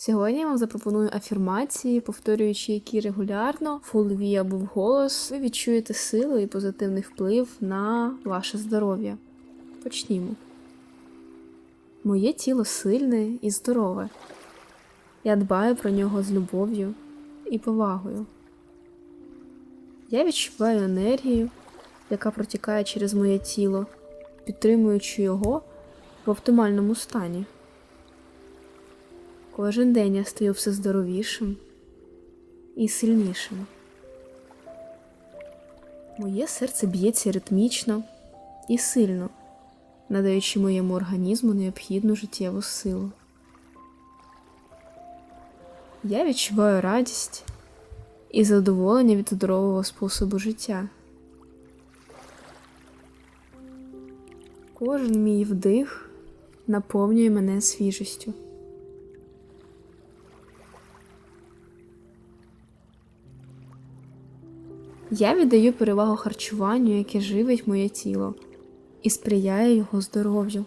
Сьогодні я вам запропоную афірмації, повторюючи які регулярно в голові або вголос, ви відчуєте силу і позитивний вплив на ваше здоров'я. Почнімо. Моє тіло сильне і здорове. Я дбаю про нього з любов'ю і повагою. Я відчуваю енергію, яка протікає через моє тіло, підтримуючи його в оптимальному стані. Кожен день я стаю все здоровішим і сильнішим. Моє серце б'ється ритмічно і сильно, надаючи моєму організму необхідну життєву силу. Я відчуваю радість і задоволення від здорового способу життя. Кожен мій вдих наповнює мене свіжістю. Я віддаю перевагу харчуванню, яке живить моє тіло і сприяє його здоров'ю.